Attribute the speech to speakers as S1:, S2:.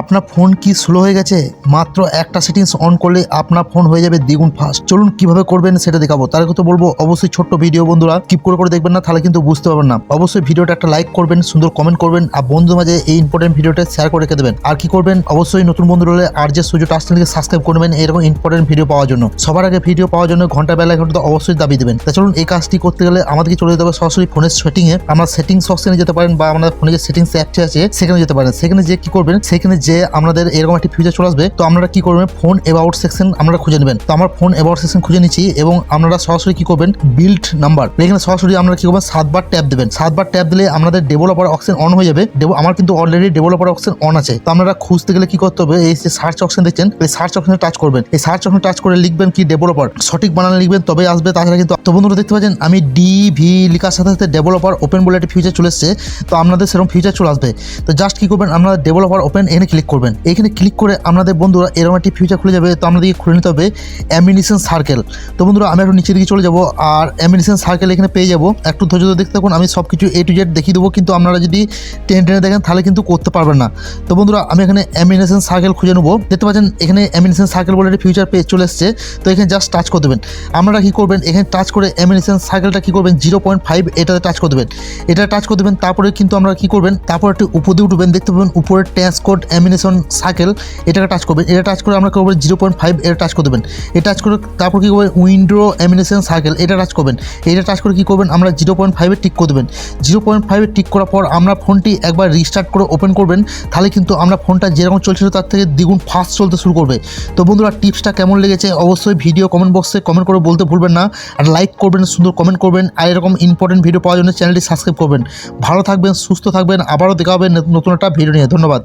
S1: আপনার ফোন কি স্লো হয়ে গেছে? মাত্র একটা সেটিংস অন করলে আপনার ফোন হয়ে যাবে দ্বিগুণ ফাস্ট চলুন কীভাবে করবেন সেটা দেখাবো। তার তো বলব, অবশ্যই ছোট্ট ভিডিও বন্ধুরা কিপ করে করে দেখবেন না, তাহলে কিন্তু বুঝতে পারবেন না। অবশ্যই ভিডিওটা একটা লাইক করবেন, সুন্দর কমেন্ট করবেন, আর বন্ধুদের মাঝে এই ইম্পর্টেন্ট ভিডিওটা শেয়ার করে রেখে দেবেন। আর কি করবেন? অবশ্যই নতুন বন্ধু হলে আর যে সুযোগ টাস্টকে সাবস্ক্রাইব করবেন এরকম ইম্পর্টেন্ট ভিডিও পাওয়ার জন্য। সবার আগে ভিডিও পাওয়ার জন্য ঘণ্টা বেলা ঘণ্টা অবশ্যই দাবি দেবেন। তা চলুন এই কাজটি করতে গেলে আমাদেরকে চলে যেতে হবে সরাসরি ফোনের সেটিংয়ে আমরা সেটিংস অপশনে যেতে পারেন বা আমাদের ফোনে যে সেটিংস অ্যাপটি আছে, সেখানে যেতে পারেন। সেখানে যে কি করবেন? সেখানে যে আমাদের এরকম একটি ফিচার চলে আসবে, তো আপনারা কি করবেন? ফোন অ্যাবাউট সেকশন আমরা খুঁজে নেবেন। তো আমার ফোন অ্যাবাউট সেকশন খুঁজে নিচ্ছি এবং আপনারা সরাসরি কি করবেন? বিল্ড নাম্বার এখানে সরাসরি আপনারা কি করবেন? সাতবার ট্যাপ দেবেন। সাতবার ট্যাপ দিলে আমাদের ডেভেলপার অপশন অন হয়ে যাবে। আমার কিন্তু অলরেডি ডেভেলপার অপশন অন আছে। তো আপনারা খুঁজতে গেলে কি করতে হবে? এই যে সার্চ অপশন দেখছেন, এই সার্চ অপশনে টাচ করবেন। এই সার্চ অপশনে টাচ করে লিখবেন কি ডেভেলপার সঠিক বানানে লিখবেন, তবে আসবে তাছাড়া কিন্তু তো বন্ধুরা দেখতে পাচ্ছেন, আমি ডি ভি লিখার সাথে সাথে ডেভেলপার ওপেন বলে একটা ফিউচার চলে এসছে। তো আপনাদের সেরকম ফিউচার চলে আসবে। তো জাস্ট কি করবেন? আপনারা ডেভেলপার ওপেন এখানে ক্লিক করবেন। এখানে ক্লিক করে আপনাদের বন্ধুরা এরকম একটি ফিউচার খুলে যাবে, তো আপনাদেরকে খুলে নিতে হবে অ্যামিনিশন সার্কেল তো বন্ধুরা, আমি একটু নিচের দিকে চলে যাব, আর অ্যামিনিশন সার্কেল এখানে পেয়ে যাব। একটু ধৈর্য ধরে দেখতে থাকুন, আমি সব কিছু এ টু জেড দেখিয়ে দেবো, কিন্তু আপনারা যদি টেনে টেনে দেখেন, তাহলে কিন্তু করতে পারবেন না। তো বন্ধুরা, আমি এখানে অ্যামিনেশন সার্কেল খুঁজে নেব। দেখতে পাচ্ছেন, এখানে অ্যামিনেশন সার্কেল বলে একটা ফিউচার পেজ চলে এসছে, তো এখানে জাস্ট টাচ করে দেবেন। আপনারা কী করবেন, এখানে টাচ করে অ্যামিনেশন সার্কেলটা কী করবেন জিরো পয়েন্ট ফাইভ এটাতে টাচ করে দেবেন। এটা টাচ করে দেবেন, তারপরে কিন্তু আমরা কী করবেন, তারপর একটু উপর উঠবেন, দেখতে পাবেন উপরে ট্যাচ কোড অ্যামিনেশন সার্কেল এটাকে টাচ করবেন। এটা টাচ করে আমরা করবেন জিরো পয়েন্ট ফাইভ এটা টাচ করে দেবেন। এটা টাচ করে তারপর কী করবেন? উইন্ডো অ্যামিনেশন সার্কেল এটা টাচ করবেন। এটা টাচ করে কী করবেন? আমরা জিরো পয়েন্ট ফাইভে টিক করে দেবেন। জিরো পয়েন্ট ফাইভে টিক করার পর আমরা ফোনটি একবার রিস্টার্ট করে ওপেন করবেন। তাহলে কিন্তু আমরা ফোনটা যেরকম চলছিল তার থেকে দ্বিগুণ ফাস্ট চলতে শুরু করবে। তো বন্ধুরা, টিপসটা কেমন লেগেছে? অবশ্যই ভিডিও কমেন্ট বক্সে কমেন্ট করে বলতে ভুলবেন না। আর লাইক করবেন, সুন্দর কমেন্ট করবেন। আর এরকম ইম্পর্টেন্ট ভিডিও পাওয়ার জন্য চ্যানেলটি সাবস্ক্রাইব করবেন। ভালো থাকবেন, সুস্থ থাকবেন। আবারও দেখা হবে নতুন একটা ভিডিও নিয়ে। ধন্যবাদ।